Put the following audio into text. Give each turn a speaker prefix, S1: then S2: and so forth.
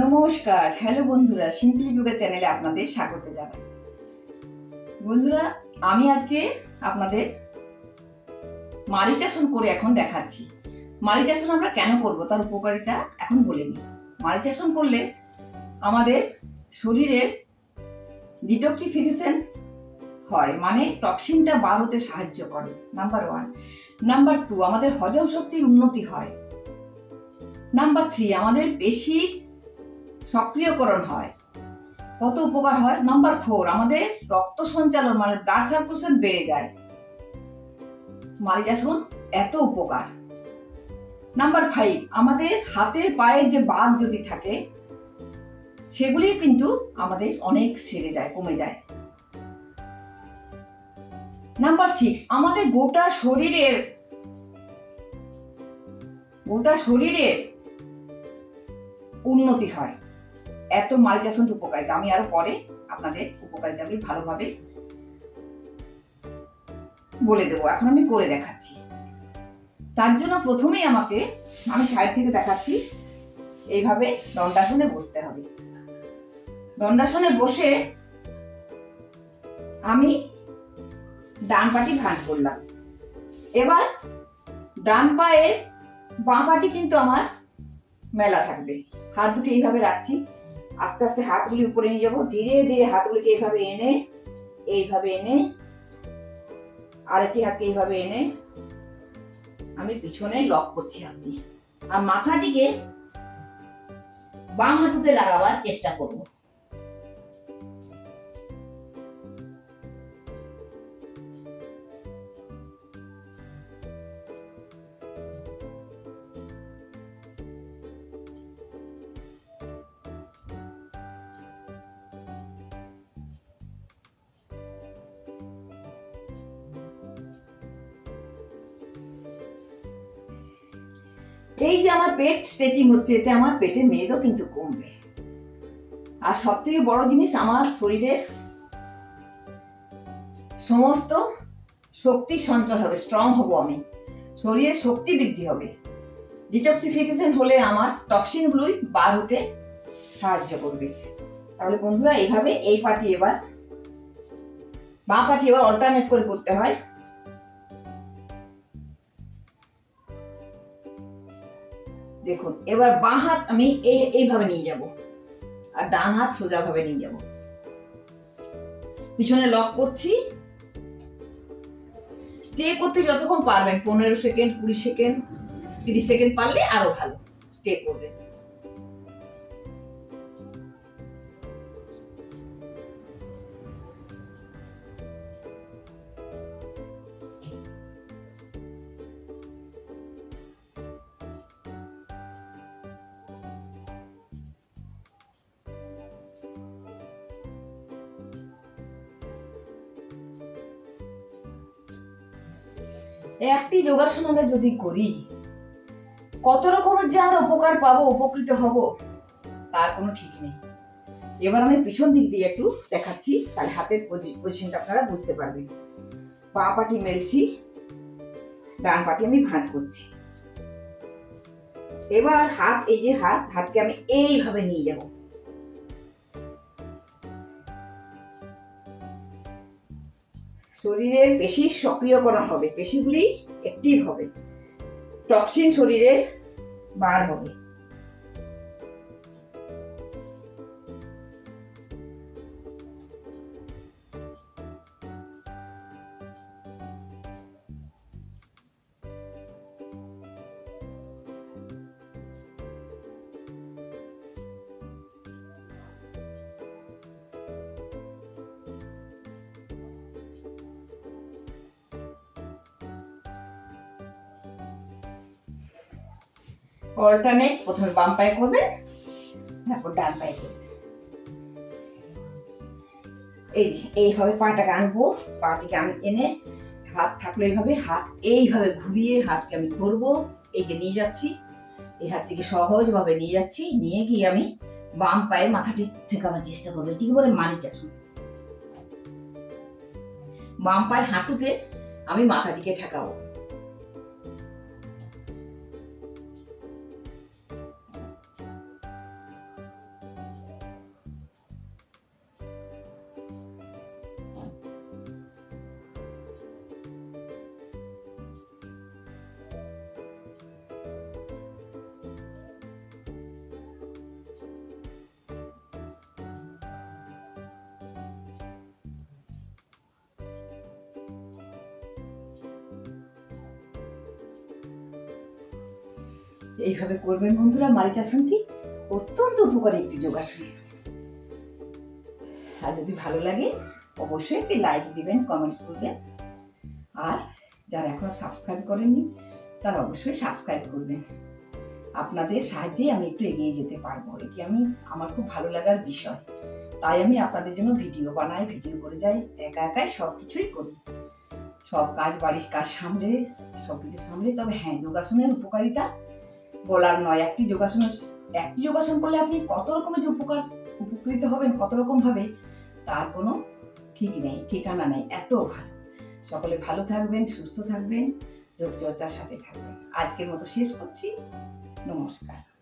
S1: নমস্কার। হ্যালো বন্ধুরা সিম্পলি যোগা চ্যানেলে আপনাদের স্বাগত জানাই। বন্ধুরা, আমি আজকে আপনাদের মারিচাসন করে এখন দেখাচ্ছি। মারিচাসন আমরা কেন করব? তার উপকারিতা এখন বলে নিই মারিচাসন করলে আমাদের শরীরের ডিটক্সিফিকেশন হয় মানে টক্সিনটা বার হতে সাহায্য করে নাম্বার ওয়ান নাম্বার টু আমাদের হজম শক্তির উন্নতি হয়। নাম্বার থ্রি আমাদের বেশি সক্রিয়করণ হয়। কত উপকার হয়? নাম্বার ফোর আমাদের রক্ত সঞ্চালন মানে ব্লাড সার্কুলেশন বেড়ে যায়। মারিজাসন এত উপকার। নাম্বার ফাইভ আমাদের হাতের পায়ের যে বাদ যদি থাকে, সেগুলি কিন্তু আমাদের অনেক সেরে যায়, কমে যায়। নাম্বার সিক্স আমাদের গোটা শরীরের গোটা শরীরের উন্নতি হয়। এত মারিচাসন উপকারিতা। আমি আরও পরে আপনাদের উপকারিতাগুলি ভালোভাবে বলে দেবো। এখন আমি করে দেখাচ্ছি। তার জন্য প্রথমেই আমাকে, আমি সাইড থেকে দেখাচ্ছি, এইভাবে দণ্ডাসনে বসতে হবে। দণ্ডাসনে বসে আমি ডান পাটি ভাঁজ করলাম। এবার ডান পায়ের বাঁ পাটি কিন্তু আমার মেলা থাকবে। হাত দুটো এইভাবে রাখছি। আস্তে আস্তে হাতগুলি উপরে নিয়ে যাব। ধীরে ধীরে হাতগুলিকে এইভাবে এনে এইভাবে এনে, আরেকটি হাতকে এইভাবে এনে আমি পিছনে লক করছি হাতটি। আর মাথাটিকে বাম হাঁটুতে লাগাবার চেষ্টা করব। এই যে আমার পেট স্ট্রেচিং হচ্ছে, এতে আমার পেটের মেদও কিন্তু কমবে। আর সব থেকে বড় জিনিস আমার শরীরের সমস্ত শক্তি সঞ্চয় হবে স্ট্রং হব আমি। শরীরের শক্তি বৃদ্ধি হবে। ডিটক্সিফিকেশন হলে আমার টক্সিনগুলোই বার হতে সাহায্য করবে। তাহলে বন্ধুরা, এইভাবে এই পাটি এবার, বাঁ পাটি এবার অল্টারনেট করে করতে হয়। দেখুন, এবার বাঁ হাত আমি এই, এইভাবে নিয়ে যাব আর ডান হাত সোজাভাবে নিয়ে যাব। পিছনে লক করছি। স্টে করতে যতক্ষণ পারবেন, পনেরো সেকেন্ড, কুড়ি সেকেন্ড, তিরিশ সেকেন্ড পারলে আরও ভালো। স্টে করবেন একটি যোগাসন আমরা যদি করি, কত রকমের যে আমরা উপকার পাবো, উপকৃত হব, তার কোনো ঠিক নেই। এবার আমি পিছন দিক দিয়ে একটু দেখাচ্ছি, তাহলে হাতের পজিশনটা আপনারা বুঝতে পারবেন। পা পাটি মেলছি, ডান পাটি আমি ভাঁজ করছি। এবার হাত, এই যে হাত, হাতকে আমি এইভাবে নিয়ে যাব। শরীরের পেশি সক্রিয়করণ হবে পেশিগুলি অ্যাক্টিভ হবে। টক্সিন শরীরের বার হবে। অল্টারনেট প্রথমে বাম পায়ে করবেন তারপর ডান পায়ে করবেন এই যে, এইভাবে পাটাকে আনব, পাটিকে এনে হাত থাকলে এইভাবে, হাত এইভাবে ঘুরিয়ে হাতকে আমি ধরবো এই যে নিয়ে যাচ্ছি। এই হাত থেকে সহজভাবে নিয়ে যাচ্ছি, নিয়ে গিয়ে আমি বাম পায়ে মাথাটি ঠেকাবার চেষ্টা করব এটিকে বলে মারি চাষুন বাম পায়ে হাঁটুতে আমি মাথাটিকে ঠেকাবো। এইভাবে করবেন বন্ধুরা মারিচাসনটি অত্যন্ত উপকারী একটি যোগাসন। আর যদি ভালো লাগে, অবশ্যই একটি লাইক দিবেন কমেন্টস করবেন। আর যারা এখনও সাবস্ক্রাইব করেননি, তারা অবশ্যই সাবস্ক্রাইব করবেন। আপনাদের সাহায্যে আমি একটু এগিয়ে যেতে পারব। এটি আমি, আমার খুব ভালো লাগার বিষয়। তাই আমি আপনাদের জন্য ভিডিও বানাই, ভিডিও করে যাই, একা একাই সব কিছুই করি। সব কাজ বাড়ির কাজ সামলে সব কিছু সামলে, তবে হ্যাঁ যোগাসনের উপকারিতা বলার নয়, একটি যোগাসন একটি যোগাসন করলে আপনি কত রকমের যে উপকার, উপকৃত হবেন, কত রকমভাবে তার কোনো ঠিক নেই, ঠিকানা নেই, এত ভালো। সকলে ভালো থাকবেন, সুস্থ থাকবেন যোগ চর্চার সাথে থাকবেন। আজকের মতো শেষ করছি। নমস্কার।